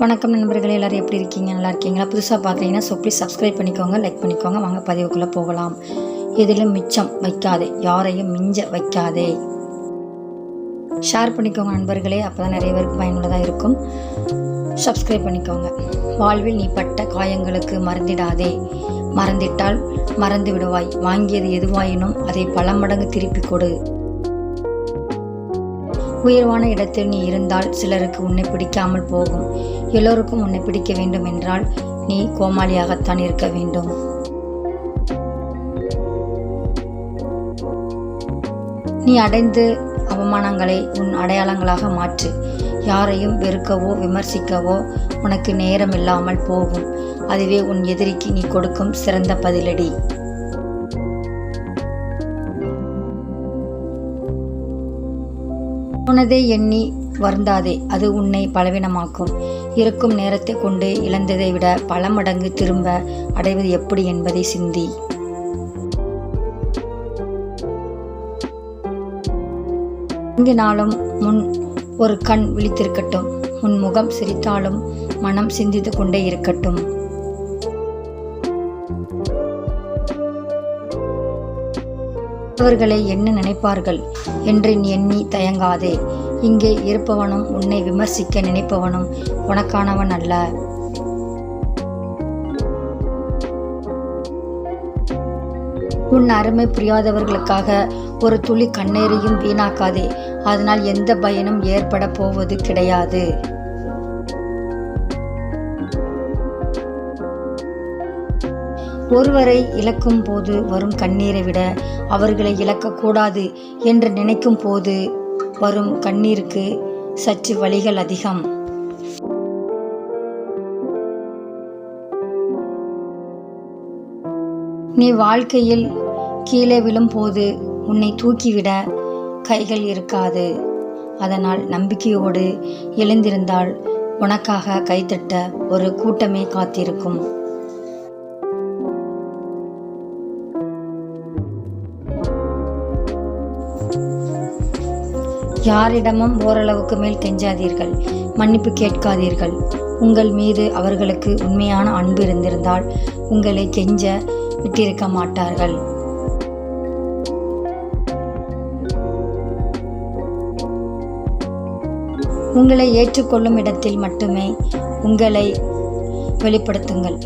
வணக்கம் நண்பர்களே எல்லோரும் எப்படி இருக்கீங்க? நல்லா இருக்கீங்களா? புதுசாக பார்க்குறீங்கன்னா ஸோ ப்ளீஸ் சப்ஸ்கிரைப் பண்ணிக்கோங்க லைக் பண்ணிக்கோங்க. வாங்க பதிவுக்குள்ளே போகலாம். எதிலும் மிச்சம்? வைக்காதே. யாரையும் மிஞ்ச வைக்காதே. ஷேர் பண்ணிக்கோங்க நண்பர்களே. அப்போ தான் நிறைய பேருக்கு பயனுள்ளதாக இருக்கும். சப்ஸ்கிரைப் பண்ணிக்கோங்க. வாழ்வில் நீ பட்ட காயங்களுக்கு மறந்திடாதே. மறந்திட்டால் மறந்து விடுவாய். வாங்கியது எதுவாயினும் அதை பல மடங்கு திருப்பி கொடு. உயர்வான இடத்தில் நீ இருந்தால் சிலருக்கு உன்னை பிடிக்காமல் போகும். எல்லோருக்கும் உன்னை பிடிக்க வேண்டும் என்றால் நீ கோமாளியாகத்தான் இருக்க வேண்டும். நீ அடைந்து அவமானங்களை உன் அடையாளங்களாக மாற்று. யாரையும் வெறுக்கவோ விமர்சிக்கவோ உனக்கு நேரம் இல்லாமல் போகும். அதுவே உன் எதிரிக்கு நீ கொடுக்கும் சிறந்த பதிலடி. உனதே எண்ணி வருந்தாதே அது உன்னை பலவீனமாக்கும். இருக்கும் நேரத்தை கொண்டு இழந்ததை விட பல மடங்கு திரும்ப அடைவது எப்படி என்பதை சிந்தி. நாளும் முன் ஒரு கண் விழித்திருக்கட்டும். உன் முகம் சிரித்தாலும் மனம் சிந்தித்து கொண்டே இருக்கட்டும். மற்றவர்களை என்ன நினைப்பார்கள் என்று நீ எண்ணி தயங்காதே. இங்கே இருப்பவனும் உன்னை விமர்சிக்க நினைப்பவனும் உனக்கானவன் அல்ல. உன் அருமை புரியாதவர்களுக்காக ஒரு துளி கண்ணீரையும் வீணாக்காதே. அதனால் எந்த பயனும் ஏற்பட போவது கிடையாது. ஒருவரை இழக்கும் போது வரும் கண்ணீரை விட அவர்களை இழக்கக்கூடாது என்று நினைக்கும் போது வரும் கண்ணீருக்கு சற்று வழிகள் அதிகம். நீ வாழ்க்கையில் கீழே விழும்போது உன்னை தூக்கிவிட கைகள் இருக்காது. அதனால் நம்பிக்கையோடு எழுந்திருந்தால் உனக்காக கைத்தட்ட ஒரு கூட்டமே காத்திருக்கும். யாரிடமும் ஓரளவுக்கு மேல் கெஞ்சாதீர்கள். மன்னிப்பு கேட்காதீர்கள். உங்கள் மீது அவர்களுக்கு உண்மையான அன்பு இருந்திருந்தால் உங்களை கெஞ்ச விட்டிருக்க மாட்டார்கள். உங்களை ஏற்றுக்கொள்ளும் இடத்தில் மட்டுமே உங்களை வெளிப்படுத்துங்கள்.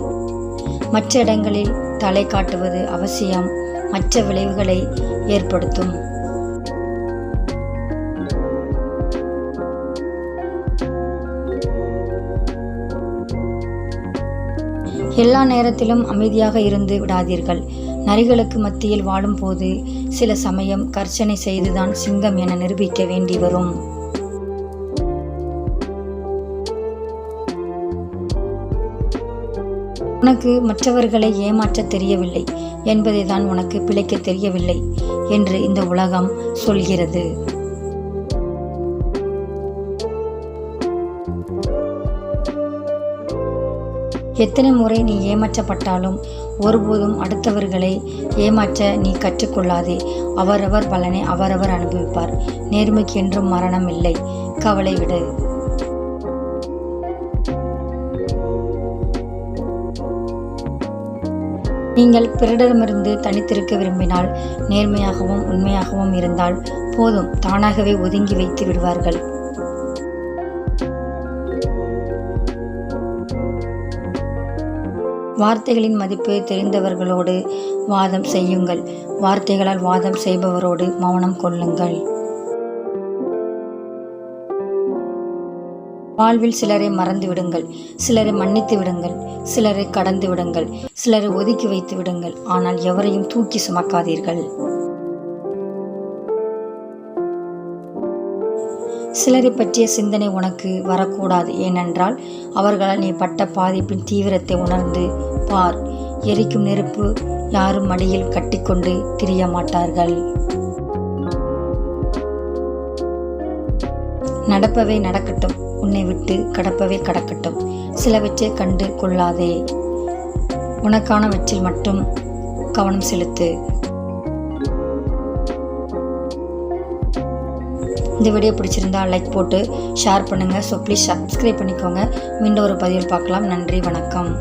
மற்ற இடங்களில் தலை காட்டுவது அவசியம். மற்ற விளைவுகளை ஏற்படுத்தும். எல்லா நேரத்திலும் அமைதியாக இருந்து விடாதீர்கள். நரிகளுக்கு மத்தியில் வாழும்போது சில சமயம் கர்ச்சனை செய்துதான் சிங்கம் என நிரூபிக்க வேண்டி வரும். உனக்கு மற்றவர்களை ஏமாற்ற தெரியவில்லை என்பதை தான் உனக்கு பிழைக்க தெரியவில்லை என்று இந்த உலகம் சொல்கிறது. எத்தனை முறை நீ ஏமாற்றப்பட்டாலும் ஒருபோதும் அடுத்தவர்களை ஏமாற்ற நீ கற்றுக்கொள்ளாதே. அவரவர் பலனை அவரவர் அனுபவிப்பார். நேர்மைக்கு என்றும் மரணம் இல்லை. கவலை விடு. நீங்கள் பிறரிடமிருந்து தனித்திருக்க விரும்பினால் நேர்மையாகவும் உண்மையாகவும் இருந்தால் போதும். தானாகவே ஒதுங்கி வைத்து விடுவார்கள். வார்த்தைகளின் மதிப்பு தெரிந்தவர்களோடு வாதம் செய்யுங்கள். வார்த்தைகளால் வாதம் செய்பவரோடு மௌனம் கொள்ளுங்கள். வாழ்வில் சிலரை மறந்து விடுங்கள். சிலரை மன்னித்து விடுங்கள். சிலரை கடந்து விடுங்கள். சிலரை ஒதுக்கி வைத்து விடுங்கள். ஆனால் எவரையும் தூக்கி சுமக்காதீர்கள். சிலரை பற்றிய சிந்தனை உனக்கு வரக்கூடாது. ஏனென்றால் அவர்களால் நீ பட்ட பாதிப்பின் தீவிரத்தை உணர்ந்து பார். எரிக்கும் நெருப்பு யாரும் மடியில் கட்டிக்கொண்டு திரிய மாட்டார்கள் நடப்பவை நடக்கட்டும். உன்னை விட்டு கடப்பவே கடக்கட்டும். சிலவற்றை கண்டு கொள்ளாதே. உனக்கானவற்றில் மட்டும் கவனம் செலுத்து. இந்த வீடியோ பிடிச்சிருந்தா லைக் போட்டு ஷேர் பண்ணுங்கள் ஸோ ப்ளீஸ் சப்ஸ்கிரைப் பண்ணிக்கோங்க. மீண்டும் ஒரு பதிவில் பார்க்கலாம். நன்றி வணக்கம்.